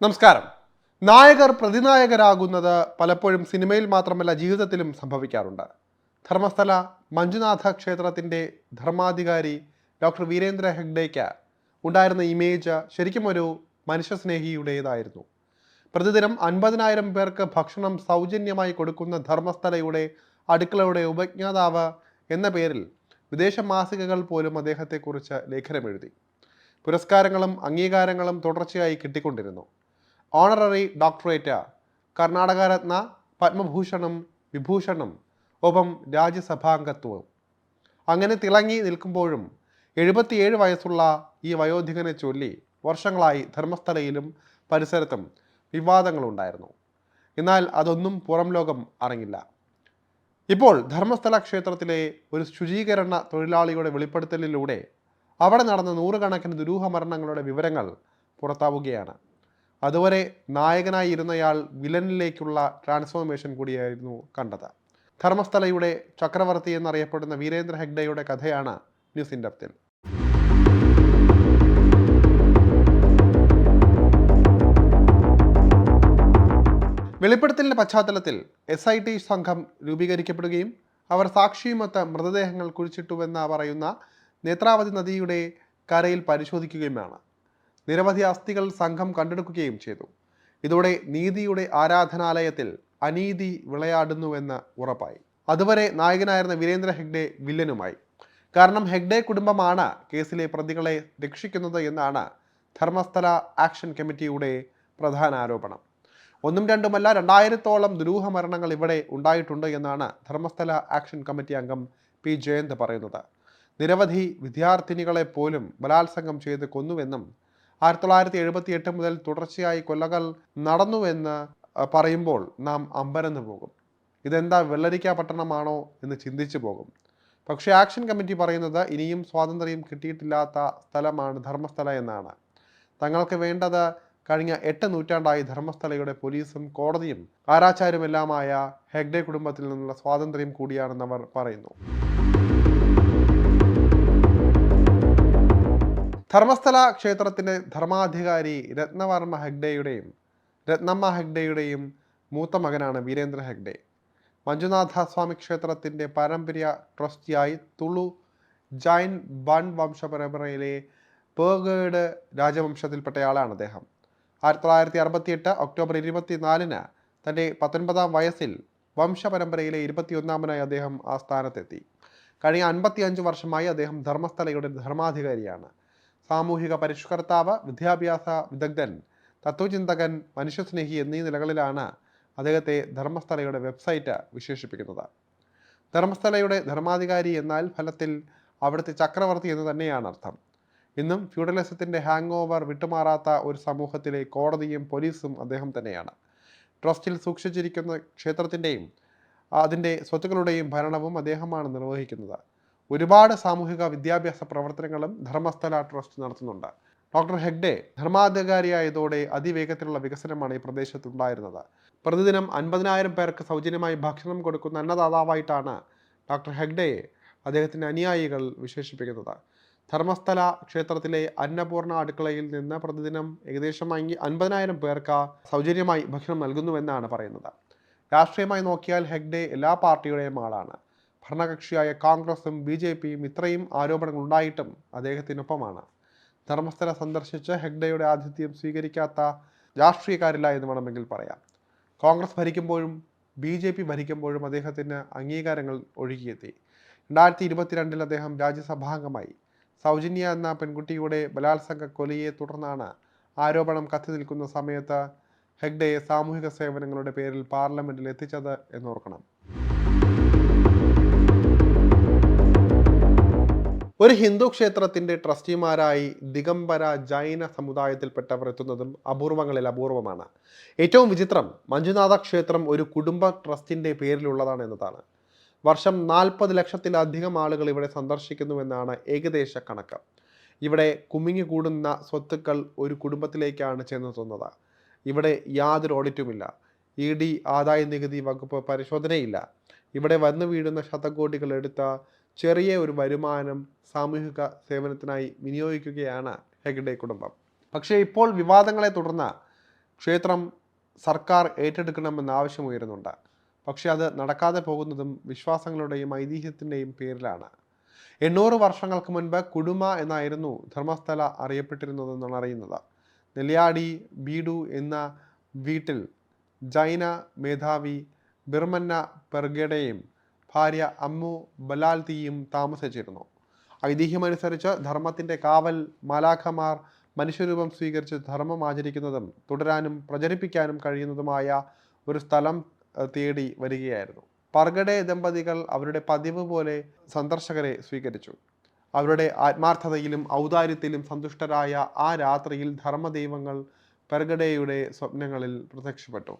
നമസ്കാരം. നായകർ പ്രതിനായകരാകുന്നത് പലപ്പോഴും സിനിമയിൽ മാത്രമല്ല ജീവിതത്തിലും സംഭവിക്കാറുണ്ട്. ധർമ്മസ്ഥല മഞ്ജുനാഥ ക്ഷേത്രത്തിന്റെ ധർമാധികാരി ഡോക്ടർ വീരേന്ദ്ര ഹെഗ്ഡേക്ക് ഉണ്ടായിരുന്ന ഇമേജ് ശരിക്കും ഒരു മനുഷ്യസ്നേഹിയുടേതായിരുന്നു. പ്രതിദിനം അൻപതിനായിരം പേർക്ക് ഭക്ഷണം സൗജന്യമായി കൊടുക്കുന്ന ധർമ്മസ്ഥലയുടെ അടുക്കളയുടെ ഉപജ്ഞാതാവ് എന്ന പേരിൽ വിദേശ മാസികകൾ പോലും അദ്ദേഹത്തെക്കുറിച്ച് ലേഖനമെഴുതി. പുരസ്കാരങ്ങളും അംഗീകാരങ്ങളും തുടർച്ചയായി കിട്ടിക്കൊണ്ടിരുന്നു. ഓണററി ഡോക്ടറേറ്റ് കർണാടക രത്ന പത്മഭൂഷണം വിഭൂഷണം ഒപ്പം രാജ്യസഭാംഗത്വവും അങ്ങനെ തിളങ്ങി നിൽക്കുമ്പോഴും എഴുപത്തിയേഴ് വയസ്സുള്ള ഈ വയോധികനെ ചൊല്ലി വർഷങ്ങളായി ധർമ്മസ്ഥലയിലും പരിസരത്തും വിവാദങ്ങളുണ്ടായിരുന്നു. എന്നാൽ അതൊന്നും പുറം ലോകം അറിഞ്ഞില്ല. ഇപ്പോൾ ധർമ്മസ്ഥല ക്ഷേത്രത്തിലെ ഒരു ശുചീകരണ തൊഴിലാളിയുടെ വെളിപ്പെടുത്തലിലൂടെ അവിടെ നടന്ന നൂറുകണക്കിന് ദുരൂഹ മരണങ്ങളുടെ വിവരങ്ങൾ പുറത്താവുകയാണ്. അതുവരെ നായകനായി ഇരുന്നയാൾ വിലനിലേക്കുള്ള ട്രാൻസ്ഫോർമേഷൻ കൂടിയായിരുന്നു കണ്ടത്. ധർമ്മസ്ഥലയുടെ ചക്രവർത്തി എന്നറിയപ്പെടുന്ന വീരേന്ദ്ര ഹെഗ്ഡയുടെ കഥയാണ് ന്യൂസ് ഇൻഡപ്തിൽ വെളിപ്പെടുത്തലിന്റെ പശ്ചാത്തലത്തിൽ എസ് ഐ ടി സംഘം രൂപീകരിക്കപ്പെടുകയും അവർ സാക്ഷിയുമൊത്ത മൃതദേഹങ്ങൾ കുഴിച്ചിട്ടുവെന്ന് പറയുന്ന നേത്രാവതി നദിയുടെ കരയിൽ പരിശോധിക്കുകയുമാണ്. നിരവധി അസ്ഥികൾ സംഘം കണ്ടെടുക്കുകയും ചെയ്തു. ഇതോടെ നീതിയുടെ ആരാധനാലയത്തിൽ അനീതി വിളയാടുന്നുവെന്ന് ഉറപ്പായി. അതുവരെ നായകനായിരുന്ന വീരേന്ദ്ര ഹെഗ്ഡെ വില്ലനുമായി. കാരണം ഹെഗ്ഡെ കുടുംബമാണ് കേസിലെ പ്രതികളെ രക്ഷിക്കുന്നത് എന്നാണ് ധർമ്മസ്ഥല ആക്ഷൻ കമ്മിറ്റിയുടെ പ്രധാന ആരോപണം. ഒന്നും രണ്ടുമല്ല രണ്ടായിരത്തോളം ദുരൂഹ മരണങ്ങൾ ഇവിടെ ഉണ്ടായിട്ടുണ്ട് എന്നാണ് ധർമ്മസ്ഥല ആക്ഷൻ കമ്മിറ്റി അംഗം പി. ജയന്ത് പറയുന്നത്. നിരവധി വിദ്യാർത്ഥിനികളെ പോലും ബലാത്സംഗം ചെയ്ത് കൊന്നുവെന്നും ആയിരത്തി തൊള്ളായിരത്തി എഴുപത്തി എട്ട് മുതൽ തുടർച്ചയായി കൊല്ലകൾ നടന്നുവെന്ന് പറയുമ്പോൾ നാം അമ്പരന്ന് പോകും. ഇതെന്താ വെള്ളരിക്ക പട്ടണമാണോ എന്ന് ചിന്തിച്ചു പോകും. പക്ഷേ ആക്ഷൻ കമ്മിറ്റി പറയുന്നത് ഇനിയും സ്വാതന്ത്ര്യം കിട്ടിയിട്ടില്ലാത്ത സ്ഥലമാണ് ധർമ്മസ്ഥല എന്നാണ്. തങ്ങൾക്ക് വേണ്ടത് കഴിഞ്ഞ എട്ട് നൂറ്റാണ്ടായി ധർമ്മസ്ഥലയുടെ പോലീസും കോടതിയും ആരാച്ചാരുമെല്ലാമായ ഹെഗ്ഡെ കുടുംബത്തിൽ നിന്നുള്ള സ്വാതന്ത്ര്യം കൂടിയാണെന്ന് അവർ പറയുന്നു. ധർമ്മസ്ഥല ക്ഷേത്രത്തിന്റെ ധർമാധികാരി രത്നവർമ്മ ഹെഗ്ഡെയുടെയും രത്നമ്മ ഹെഗ്ഡെയുടെയും മൂത്ത മകനാണ് വീരേന്ദ്ര ഹെഗ്ഡെ. മഞ്ജുനാഥ സ്വാമി ക്ഷേത്രത്തിന്റെ പാരമ്പര്യ ട്രസ്റ്റിയായി തുളു ജൈൻ ബൺ വംശപരമ്പരയിലെ പേഗേഡ് രാജവംശത്തിൽപ്പെട്ടയാളാണ് അദ്ദേഹം. ആയിരത്തി തൊള്ളായിരത്തി അറുപത്തിയെട്ട് ഒക്ടോബർ ഇരുപത്തിനാലിന് തന്റെ പത്തൊൻപതാം വയസ്സിൽ വംശപരമ്പരയിലെ ഇരുപത്തിയൊന്നാമനായി അദ്ദേഹം ആ സ്ഥാനത്തെത്തി. കഴിഞ്ഞ അൻപത്തിയഞ്ച് വർഷമായി അദ്ദേഹം ധർമ്മസ്ഥലയുടെ ധർമാധികാരിയാണ്. സാമൂഹിക പരിഷ്കർത്താവ് വിദ്യാഭ്യാസ വിദഗ്ധൻ തത്വചിന്തകൻ മനുഷ്യസ്നേഹി എന്നീ നിലകളിലാണ് അദ്ദേഹത്തെ ധർമ്മസ്ഥലയുടെ വെബ്സൈറ്റ് വിശേഷിപ്പിക്കുന്നത്. ധർമ്മസ്ഥലയുടെ ധർമാധികാരി എന്നാൽ ഫലത്തിൽ അവിടുത്തെ ചക്രവർത്തി എന്ന് തന്നെയാണ് അർത്ഥം. ഇന്നും ഫ്യൂഡലിസത്തിന്റെ ഹാങ് ഓവർ വിട്ടുമാറാത്ത ഒരു സമൂഹത്തിലെ കോടതിയും പോലീസും അദ്ദേഹം തന്നെയാണ്. ട്രസ്റ്റിൽ സൂക്ഷിച്ചിരിക്കുന്ന ക്ഷേത്രത്തിന്റെയും അതിന്റെ സ്വത്തുക്കളുടെയും ഭരണവും അദ്ദേഹമാണ് നിർവഹിക്കുന്നത്. ഒരുപാട് സാമൂഹിക വിദ്യാഭ്യാസ പ്രവർത്തനങ്ങളും ധർമ്മസ്ഥല ട്രസ്റ്റ് നടത്തുന്നുണ്ട്. ഡോക്ടർ ഹെഗ്ഡെ ധർമാധികാരിയായതോടെ അതിവേഗത്തിലുള്ള വികസനമാണ് ഈ പ്രദേശത്തുണ്ടായിരുന്നത്. പ്രതിദിനം അൻപതിനായിരം പേർക്ക് സൗജന്യമായി ഭക്ഷണം കൊടുക്കുന്ന അന്നദാതാവായിട്ടാണ് ഡോക്ടർ ഹെഗ്ഡെയെ അദ്ദേഹത്തിന്റെ അനുയായികൾ വിശേഷിപ്പിക്കുന്നത്. ധർമ്മസ്ഥല ക്ഷേത്രത്തിലെ അന്നപൂർണ അടുക്കളയിൽ നിന്ന് പ്രതിദിനം ഏകദേശം അൻപതിനായിരം പേർക്ക് സൗജന്യമായി ഭക്ഷണം നൽകുന്നുവെന്നാണ് പറയുന്നത്. രാഷ്ട്രീയമായി നോക്കിയാൽ ഹെഗ്ഡെ എല്ലാ പാർട്ടിയുടെയും ആളാണ്. ഭരണകക്ഷിയായ കോൺഗ്രസും ബി ജെ പിയും ഇത്രയും ആരോപണങ്ങൾ ഉണ്ടായിട്ടും അദ്ദേഹത്തിനൊപ്പമാണ്. ധർമ്മസ്ഥല സന്ദർശിച്ച് ഹെഗ്ഡയുടെ ആതിഥ്യം സ്വീകരിക്കാത്ത രാഷ്ട്രീയക്കാരില്ല എന്ന് വേണമെങ്കിൽ പറയാം. കോൺഗ്രസ് ഭരിക്കുമ്പോഴും ബി ജെ പി ഭരിക്കുമ്പോഴും അദ്ദേഹത്തിന് അംഗീകാരങ്ങൾ ഒഴുകിയെത്തി. രണ്ടായിരത്തി ഇരുപത്തിരണ്ടിൽ അദ്ദേഹം രാജ്യസഭാംഗമായി. സൗജന്യ എന്ന പെൺകുട്ടിയുടെ ബലാത്സംഗ കൊലയെ തുടർന്നാണ് ആരോപണം കത്തി നിൽക്കുന്ന സമയത്ത് ഹെഗ്ഡയെ സാമൂഹിക സേവനങ്ങളുടെ പേരിൽ പാർലമെന്റിൽ എത്തിച്ചത് എന്നോർക്കണം. ഒരു ഹിന്ദു ക്ഷേത്രത്തിന്റെ ട്രസ്റ്റിമാരായി ദിഗംബര ജൈന സമുദായത്തിൽപ്പെട്ടവർ എത്തുന്നതും അപൂർവങ്ങളിൽ അപൂർവമാണ്. ഏറ്റവും വിചിത്രം മഞ്ജുനാഥ ക്ഷേത്രം ഒരു കുടുംബ ട്രസ്റ്റിന്റെ പേരിലുള്ളതാണ് എന്നതാണ്. വർഷം നാൽപ്പത് ലക്ഷത്തിലധികം ആളുകൾ ഇവിടെ സന്ദർശിക്കുന്നുവെന്നാണ് ഏകദേശ കണക്ക്. ഇവിടെ കുമിഞ്ഞുകൂടുന്ന സ്വത്തുക്കൾ ഒരു കുടുംബത്തിലേക്കാണ് ചെന്നെത്തുന്നത് ഇവിടെ യാതൊരു ഓഡിറ്റുമില്ല. ഇ ഡി ആദായ നികുതി വകുപ്പ് പരിശോധനയില്ല. ഇവിടെ വന്നു വീഴുന്ന ശതകോടികൾ എടുത്ത ചെറിയ ഒരു വരുമാനം സാമൂഹിക സേവനത്തിനായി വിനിയോഗിക്കുകയാണ് ഹെഗ്ഡെ കുടുംബം. പക്ഷേ ഇപ്പോൾ വിവാദങ്ങളെ തുടർന്ന് ക്ഷേത്രം സർക്കാർ ഏറ്റെടുക്കണമെന്ന് ആവശ്യമുയരുന്നുണ്ട് പക്ഷേ അത് നടക്കാതെ പോകുന്നതും വിശ്വാസങ്ങളുടെയും ഐതിഹ്യത്തിന്റെയും പേരിലാണ്. എണ്ണൂറ് വർഷങ്ങൾക്ക് മുൻപ് കുടുമ എന്നായിരുന്നു ധർമ്മസ്ഥല അറിയപ്പെട്ടിരുന്നതെന്നാണ് അറിയുന്നത്. നെല്ലിയാടി ബീഡു എന്ന വീട്ടിൽ ജൈന മേധാവി ബിർമന്ന പെർഗഡയും ഭാര്യ അമ്മു ബലാൽത്തിയും താമസിച്ചിരുന്നു. ഐതിഹ്യമനുസരിച്ച് ധർമ്മത്തിന്റെ കാവൽ മാലാഖമാർ മനുഷ്യരൂപം സ്വീകരിച്ച് ധർമ്മം ആചരിക്കുന്നതും തുടരാനും പ്രചരിപ്പിക്കാനും കഴിയുന്നതുമായ ഒരു സ്ഥലം തേടി വരികയായിരുന്നു. പർഗഡെ ദമ്പതികൾ അവരുടെ പതിവ് പോലെ സന്ദർശകരെ സ്വീകരിച്ചു. അവരുടെ ആത്മാർത്ഥതയിലും ഔദാര്യത്തിലും സന്തുഷ്ടരായ ആ രാത്രിയിൽ ധർമ്മദൈവങ്ങൾ പെർഗഡയുടെ സ്വപ്നങ്ങളിൽ പ്രത്യക്ഷപ്പെട്ടു.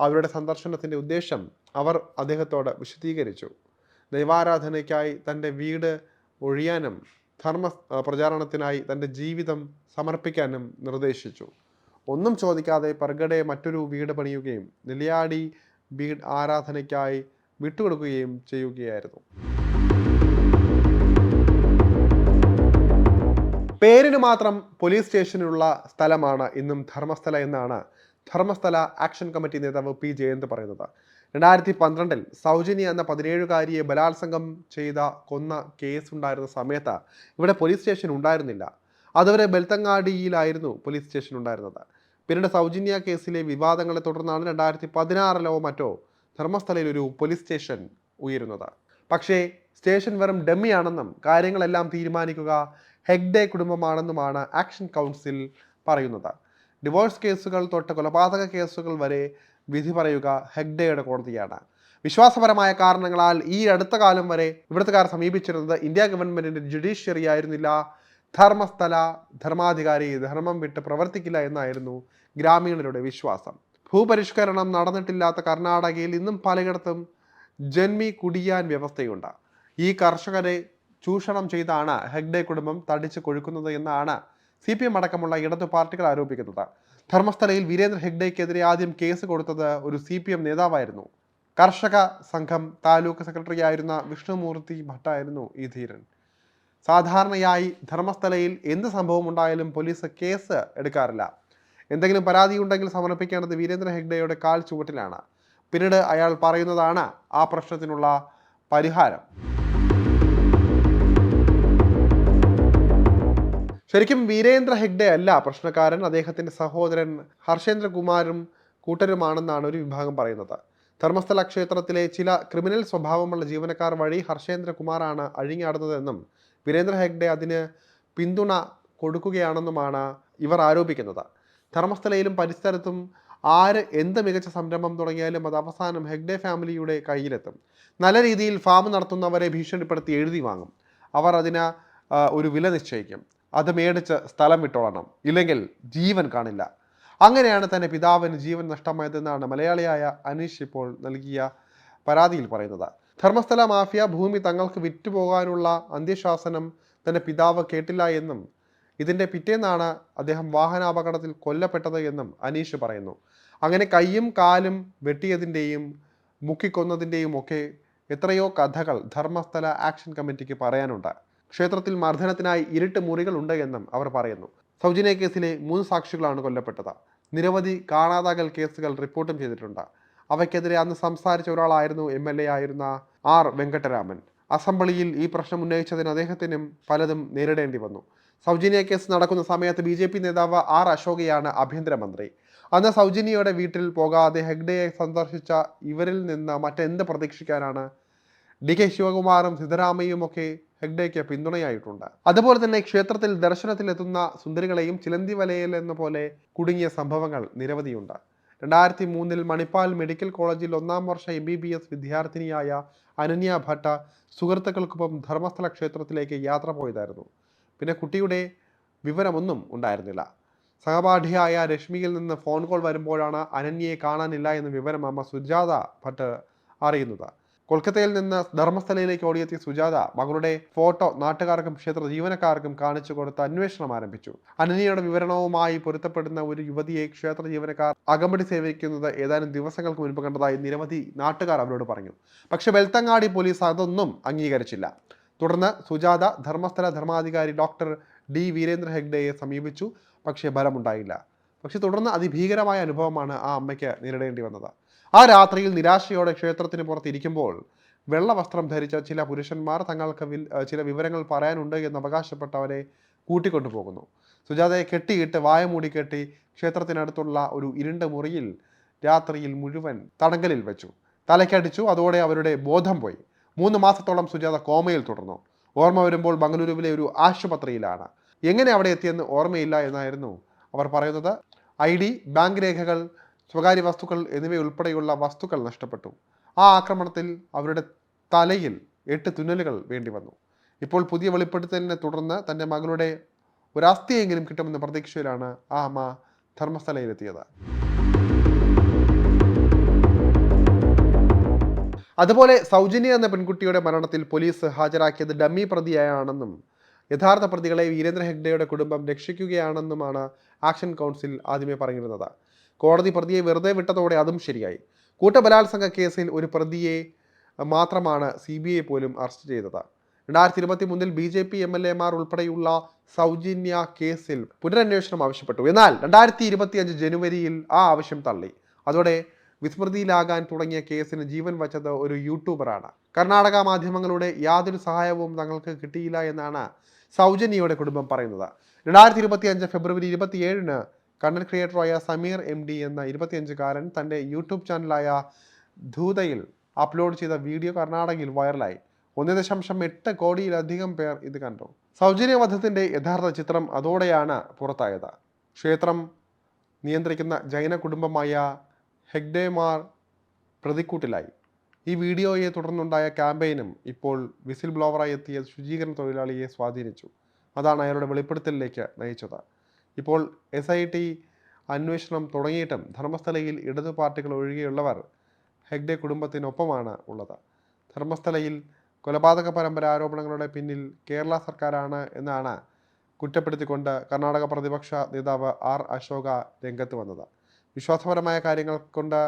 അവരുടെ സന്ദർശനത്തിന്റെ ഉദ്ദേശം അവർ അദ്ദേഹത്തോട് വിശദീകരിച്ചു. ദൈവാരാധനയ്ക്കായി തന്റെ വീട് ഒഴിയാനും ധർമ്മ പ്രചാരണത്തിനായി തന്റെ ജീവിതം സമർപ്പിക്കാനും നിർദ്ദേശിച്ചു. ഒന്നും ചോദിക്കാതെ പെർഗഡെ മറ്റൊരു വീട് പണിയുകയും നിലയാടി വീട് ആരാധനയ്ക്കായി വിട്ടുകൊടുക്കുകയും ചെയ്യുകയായിരുന്നു. പേരിന് മാത്രം പോലീസ് സ്റ്റേഷനിലുള്ള സ്ഥലമാണ് ഇന്നും ധർമ്മസ്ഥല എന്നാണ് ധർമ്മസ്ഥല ആക്ഷൻ കമ്മിറ്റി നേതാവ് പി ജയന്ത് പറയുന്നത്. രണ്ടായിരത്തി പന്ത്രണ്ടിൽ സൗജന്യ എന്ന പതിനേഴുകാരിയെ ബലാത്സംഗം ചെയ്ത കൊന്ന കേസ് ഉണ്ടായിരുന്ന സമയത്ത് ഇവിടെ പോലീസ് സ്റ്റേഷൻ ഉണ്ടായിരുന്നില്ല. അതുവരെ ബെൽത്തങ്ങാടിയിലായിരുന്നു പോലീസ് സ്റ്റേഷൻ ഉണ്ടായിരുന്നത്. പിന്നീട് സൗജന്യ കേസിലെ വിവാദങ്ങളെ തുടർന്നാണ് രണ്ടായിരത്തി പതിനാറിലോ മറ്റോ ധർമ്മസ്ഥലയിൽ ഒരു പോലീസ് സ്റ്റേഷൻ ഉയരുന്നത്. പക്ഷേ സ്റ്റേഷൻ വെറും ഡമ്മിയാണെന്നും കാര്യങ്ങളെല്ലാം തീരുമാനിക്കുക ഹെഗ്ഡെ കുടുംബമാണെന്നുമാണ് ആക്ഷൻ കൗൺസിൽ പറയുന്നത്. ഡിവോഴ്സ് കേസുകൾ തൊട്ട് കൊലപാതക കേസുകൾ വരെ വിധി പറയുക ഹെഗ്ഡയുടെ കോടതിയാണ്. വിശ്വാസപരമായ കാരണങ്ങളാൽ ഈ അടുത്ത കാലം വരെ ഇവിടുത്തുകാർ സമീപിച്ചിരുന്നത് ഇന്ത്യ ഗവൺമെന്റിന്റെ ജുഡീഷ്യറി ആയിരുന്നില്ല. ധർമ്മസ്ഥല ധർമാധികാരി ധർമ്മം വിട്ട് പ്രവർത്തിക്കില്ല എന്നായിരുന്നു ഗ്രാമീണരുടെ വിശ്വാസം. ഭൂപരിഷ്കരണം നടന്നിട്ടില്ലാത്ത കർണാടകയിൽ ഇന്നും പലയിടത്തും ജന്മി കുടിയാൻ വ്യവസ്ഥയുണ്ട്. ഈ കർഷകരെ ചൂഷണം ചെയ്താണ് ഹെഗ്ഡെ കുടുംബം തടിച്ചു കൊഴുക്കുന്നത് എന്നാണ് സി പി എം അടക്കമുള്ള ഇടതു പാർട്ടികൾ ആരോപിക്കുന്നത്. ധർമ്മസ്ഥലയിൽ വീരേന്ദ്ര ഹെഗ്ഡെക്കെതിരെ ആദ്യം കേസ് കൊടുത്തത് ഒരു സി പി എം നേതാവായിരുന്നു. കർഷക സംഘം താലൂക്ക് സെക്രട്ടറി ആയിരുന്ന വിഷ്ണുമൂർത്തി ഭട്ടായിരുന്നു ഈ ധീരൻ. സാധാരണയായി ധർമ്മസ്ഥലയിൽ എന്ത് സംഭവം ഉണ്ടായാലും പോലീസ് കേസ് എടുക്കാറില്ല. എന്തെങ്കിലും പരാതി ഉണ്ടെങ്കിൽ സമർപ്പിക്കേണ്ടത് വീരേന്ദ്ര ഹെഗ്ഡെയുടെ കാൽ ചുവട്ടിലാണ്. പിന്നീട് അയാൾ പറയുന്നതാണ് ആ പ്രശ്നത്തിനുള്ള പരിഹാരം. ശരിക്കും വീരേന്ദ്ര ഹെഗ്ഡെ അല്ല പ്രശ്നക്കാരൻ അദ്ദേഹത്തിന്റെ സഹോദരൻ ഹർഷേന്ദ്രകുമാരും കൂട്ടരുമാണെന്നാണ് ഒരു വിഭാഗം പറയുന്നത്. ധർമ്മസ്ഥല ക്ഷേത്രത്തിലെ ചില ക്രിമിനൽ സ്വഭാവമുള്ള ജീവനക്കാർ വഴി ഹർഷേന്ദ്രകുമാറാണ് അഴിഞ്ഞാടുന്നതെന്നും വീരേന്ദ്ര ഹെഗ്ഡെ അതിന് പിന്തുണ കൊടുക്കുകയാണെന്നുമാണ് ഇവർ ആരോപിക്കുന്നത്. ധർമ്മസ്ഥലയിലും പരിസരത്തും ആര് എന്ത് മികച്ച സംരംഭം തുടങ്ങിയാലും അത് അവസാനം ഹെഗ്ഡെ ഫാമിലിയുടെ കയ്യിലെത്തും. നല്ല രീതിയിൽ ഫാം നടത്തുന്നവരെ ഭീഷണിപ്പെടുത്തി എഴുതി വാങ്ങും. അവർ അതിന് ഒരു വില നിശ്ചയിക്കും. അത് മേടിച്ച് സ്ഥലം വിട്ടോളണം. ഇല്ലെങ്കിൽ ജീവൻ കാണില്ല. അങ്ങനെയാണ് തന്റെ പിതാവിന് ജീവൻ നഷ്ടമായതെന്നാണ് മലയാളിയായ അനീഷ് ഇപ്പോൾ നൽകിയ പരാതിയിൽ പറയുന്നത്. ധർമ്മസ്ഥല മാഫിയ ഭൂമി തങ്ങൾക്ക് വിറ്റുപോകാനുള്ള അന്ത്യശാസനം തന്റെ പിതാവ് കേട്ടില്ല എന്നും ഇതിന്റെ പിറ്റേന്നാണ് അദ്ദേഹം വാഹനാപകടത്തിൽ കൊല്ലപ്പെട്ടത് എന്നും അനീഷ് പറയുന്നു. അങ്ങനെ കൈയും കാലും വെട്ടിയതിന്റെയും മുക്കിക്കൊന്നതിന്റെയും ഒക്കെ എത്രയോ കഥകൾ ധർമ്മസ്ഥല ആക്ഷൻ കമ്മിറ്റിക്ക് പറയാനുണ്ട്. ക്ഷേത്രത്തിൽ മർദ്ദനത്തിനായി ഇരുട്ട് മുറികളുണ്ട് എന്നും അവർ പറയുന്നു. സൗജന്യ കേസിലെ മൂന്ന് സാക്ഷികളാണ് കൊല്ലപ്പെട്ടത്. നിരവധി കാണാതാകൽ കേസുകൾ റിപ്പോർട്ടും ചെയ്തിട്ടുണ്ട്. അവയ്ക്കെതിരെ അന്ന് സംസാരിച്ച ഒരാളായിരുന്നു എം എൽ എ ആയിരുന്ന ആർ വെങ്കട്ടരാമൻ. അസംബ്ലിയിൽ ഈ പ്രശ്നം ഉന്നയിച്ചതിന് അദ്ദേഹത്തിനും പലതും നേരിടേണ്ടി വന്നു. സൗജന്യ കേസ് നടക്കുന്ന സമയത്ത് ബി ജെ പി നേതാവ് ആർ അശോകയാണ് ആഭ്യന്തരമന്ത്രി. അന്ന് സൗജന്യയുടെ വീട്ടിൽ പോകാതെ ഹെഗ്ഡെയെ സന്ദർശിച്ച ഇവരിൽ നിന്ന് മറ്റെന്ത് പ്രതീക്ഷിക്കാനാണ് ഡി കെ ശിവകുമാറും സിദ്ധരാമയ്യും ഒക്കെ ഹെഗ്ഡേക്ക് പിന്തുണയായിട്ടുണ്ട്. അതുപോലെ തന്നെ ക്ഷേത്രത്തിൽ ദർശനത്തിലെത്തുന്ന സുന്ദരികളെയും ചിലന്തി വലയിൽ എന്ന പോലെ കുടുങ്ങിയ സംഭവങ്ങൾ നിരവധിയുണ്ട്. രണ്ടായിരത്തി മൂന്നിൽ മണിപ്പാൽ മെഡിക്കൽ കോളേജിൽ ഒന്നാം വർഷ എം ബി ബി എസ് വിദ്യാർത്ഥിനിയായ അനന്യ ഭട്ട സുഹൃത്തുക്കൾക്കൊപ്പം ധർമ്മസ്ഥല ക്ഷേത്രത്തിലേക്ക് യാത്ര പോയതായിരുന്നു. പിന്നെ കുട്ടിയുടെ വിവരമൊന്നും ഉണ്ടായിരുന്നില്ല. സഹപാഠിയായ രശ്മിയിൽ നിന്ന് ഫോൺ കോൾ വരുമ്പോഴാണ് അനന്യയെ കാണാനില്ല എന്ന വിവരം അമ്മ സുജാത ഭട്ട് അറിയുന്നത്. കൊൽക്കത്തയിൽ നിന്ന് ധർമ്മസ്ഥലയിലേക്ക് ഓടിയെത്തിയ സുജാത മകളുടെ ഫോട്ടോ നാട്ടുകാർക്കും ക്ഷേത്ര ജീവനക്കാർക്കും കാണിച്ചു കൊടുത്ത് അന്വേഷണം ആരംഭിച്ചു. അനന്യയുടെ വിവരണവുമായി പൊരുത്തപ്പെടുന്ന ഒരു യുവതിയെ ക്ഷേത്ര ജീവനക്കാർ അകമ്പടി സേവിക്കുന്നത് ഏതാനും ദിവസങ്ങൾക്ക് മുൻപ് കണ്ടതായി നിരവധി നാട്ടുകാർ അവരോട് പറഞ്ഞു. പക്ഷെ ബെൽത്തങ്ങാടി പോലീസ് അതൊന്നും അംഗീകരിച്ചില്ല. തുടർന്ന് സുജാത ധർമ്മസ്ഥല ധർമാധികാരി ഡോക്ടർ ഡി വീരേന്ദ്ര ഹെഗ്ഡെയെ സമീപിച്ചു. പക്ഷേ ഫലമുണ്ടായില്ല. പക്ഷെ തുടർന്ന് അതിഭീകരമായ അനുഭവമാണ് ആ അമ്മയ്ക്ക് നേരിടേണ്ടി വന്നത്. ആ രാത്രിയിൽ നിരാശയോടെ ക്ഷേത്രത്തിന് പുറത്തിരിക്കുമ്പോൾ വെള്ളവസ്ത്രം ധരിച്ച ചില പുരുഷന്മാർ തങ്ങൾക്ക് ചില വിവരങ്ങൾ പറയാനുണ്ട് എന്ന് അവകാശപ്പെട്ടവരെ കൂട്ടിക്കൊണ്ടുപോകുന്നു. സുജാതയെ കെട്ടിയിട്ട് വായ മൂടി കെട്ടി ക്ഷേത്രത്തിനടുത്തുള്ള ഒരു ഇരുണ്ട മുറിയിൽ രാത്രിയിൽ മുഴുവൻ തടങ്കലിൽ വെച്ചു. തലയ്ക്കടിച്ചു അതോടെ അവരുടെ ബോധം പോയി. മൂന്ന് മാസത്തോളം സുജാത കോമയിൽ തുടർന്നു. ഓർമ്മ വരുമ്പോൾ ബംഗളൂരുവിലെ ഒരു ആശുപത്രിയിലാണ്. എങ്ങനെ അവിടെ എത്തിയെന്ന് ഓർമ്മയില്ല എന്നായിരുന്നു അവർ പറയുന്നത്. ഐ ബാങ്ക് രേഖകൾ സ്വകാര്യ വസ്തുക്കൾ എന്നിവയുൾപ്പെടെയുള്ള വസ്തുക്കൾ നഷ്ടപ്പെട്ടു. ആ ആക്രമണത്തിൽ അവരുടെ തലയിൽ എട്ട് തുന്നലുകൾ വേണ്ടി വന്നു. ഇപ്പോൾ പുതിയ വെളിപ്പെടുത്തലിനെ തുടർന്ന് തന്റെ മകളുടെ ഒരസ്ഥിയെങ്കിലും കിട്ടുമെന്ന പ്രതീക്ഷയിലാണ് ആ അമ്മ ധർമ്മസ്ഥലയിലെത്തിയത് അതുപോലെ സൗജന്യ എന്ന പെൺകുട്ടിയുടെ മരണത്തിൽ പോലീസ് ഹാജരാക്കിയത് ഡമ്മി പ്രതിയായാണെന്നും യഥാർത്ഥ പ്രതികളെ വീരേന്ദ്ര ഹെഗ്ഡയുടെ കുടുംബം രക്ഷിക്കുകയാണെന്നുമാണ് ആക്ഷൻ കൗൺസിൽ ആദ്യമേ പറഞ്ഞിരുന്നത്. കോടതി പ്രതിയെ വെറുതെ വിട്ടതോടെ അതും ശരിയായി. കൂട്ടബലാത്സംഗ കേസിൽ ഒരു പ്രതിയെ മാത്രമാണ് സി ബി ഐ പോലും അറസ്റ്റ് ചെയ്തത്. രണ്ടായിരത്തി ഇരുപത്തി മൂന്നിൽ B J P M L എമാർ ഉൾപ്പെടെയുള്ള സൗജന്യ കേസിൽ പുനരന്വേഷണം ആവശ്യപ്പെട്ടു. എന്നാൽ രണ്ടായിരത്തി ഇരുപത്തി അഞ്ച് ജനുവരിയിൽ ആ ആവശ്യം തള്ളി. അതോടെ വിസ്മൃതിയിലാകാൻ തുടങ്ങിയ കേസിന് ജീവൻ വച്ചത് ഒരു യൂട്യൂബറാണ്. കർണാടക മാധ്യമങ്ങളുടെ യാതൊരു സഹായവും തങ്ങൾക്ക് കിട്ടിയില്ല എന്നാണ് സൗജന്യയുടെ കുടുംബം പറയുന്നത്. രണ്ടായിരത്തി ഇരുപത്തി അഞ്ച് ഫെബ്രുവരി ഇരുപത്തിയേഴിന് കണ്ടന്റ് ക്രിയേറ്ററായ സമീർ എം ഡി എന്ന ഇരുപത്തിയഞ്ചുകാരൻ തന്റെ യൂട്യൂബ് ചാനലായ ധൂതയിൽ അപ്ലോഡ് ചെയ്ത വീഡിയോ കർണാടകയിൽ വൈറലായി. ഒന്ന് ദശാംശം എട്ട് കോടിയിലധികം പേർ ഇത് കണ്ടു. സൗജന്യവധത്തിന്റെ യഥാർത്ഥ ചിത്രം അതോടെയാണ് പുറത്തായത്. ക്ഷേത്രം നിയന്ത്രിക്കുന്ന ജൈന കുടുംബമായ ഹെഗ്ഡേമാർ പ്രതിക്കൂട്ടിലായി. ഈ വീഡിയോയെ തുടർന്നുണ്ടായ ക്യാമ്പയിനും ഇപ്പോൾ വിസിൽ ബ്ലോവറായി എത്തിയ ശുചീകരണ തൊഴിലാളിയെ സ്വാധീനിച്ചു. അതാണ് അയാളുടെ വെളിപ്പെടുത്തലിലേക്ക് നയിച്ചത്. ഇപ്പോൾ എസ് ഐ ടി അന്വേഷണം തുടങ്ങിയിട്ടും ധർമ്മസ്ഥലയിൽ ഇടതു പാർട്ടികൾ ഒഴികെയുള്ളവർ ഹെഗ്ഡെ കുടുംബത്തിനൊപ്പമാണ് ഉള്ളത്. ധർമ്മസ്ഥലയിൽ കൊലപാതക പരമ്പര ആരോപണങ്ങളുടെ പിന്നിൽ കേരള സർക്കാരാണ് എന്നാണ് കുറ്റപ്പെടുത്തിക്കൊണ്ട് കർണാടക പ്രതിപക്ഷ നേതാവ് ആർ അശോക രംഗത്ത് വന്നത്. വിശ്വാസപരമായ കാര്യങ്ങൾ കൊണ്ട്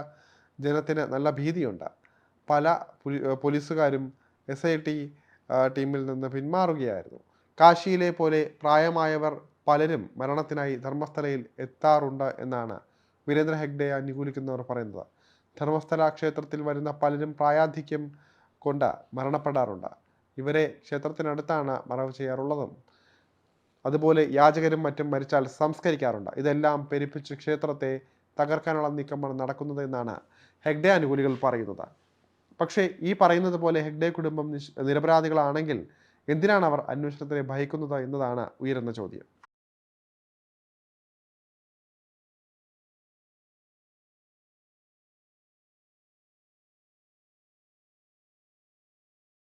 ജനത്തിന് നല്ല ഭീതിയുണ്ട്. പല പോലീസുകാരും എസ് ഐ ടി ടീമിൽ നിന്ന് പിന്മാറുകയായിരുന്നു. കാശിയിലെ പോലെ പ്രായമായവർ പലരും മരണത്തിനായി ധർമ്മസ്ഥലയിൽ എത്താറുണ്ട് എന്നാണ് വീരേന്ദ്ര ഹെഗ്ഡെ അനുകൂലിക്കുന്നവർ പറയുന്നത്. ധർമ്മസ്ഥല ക്ഷേത്രത്തിൽ വരുന്ന പലരും പ്രായാധിക്യം കൊണ്ട് മരണപ്പെടാറുണ്ട്. ഇവരെ ക്ഷേത്രത്തിനടുത്താണ് മറവ് ചെയ്യാറുള്ളതും അതുപോലെ യാചകരും മറ്റും മരിച്ചാൽ സംസ്കരിക്കാറുണ്ട്. ഇതെല്ലാം പെരുപ്പിച്ച് ക്ഷേത്രത്തെ തകർക്കാനുള്ള നീക്കമാണ് നടക്കുന്നത് എന്നാണ് ഹെഗ്ഡെ അനുകൂലികൾ പറയുന്നത്. പക്ഷേ ഈ പറയുന്നത് പോലെ ഹെഗ്ഡെ കുടുംബം നിരപരാധികളാണെങ്കിൽ എന്തിനാണ് അവർ അന്വേഷണത്തിനെ ഭയക്കുന്നത് എന്നതാണ് ഉയരുന്ന ചോദ്യം.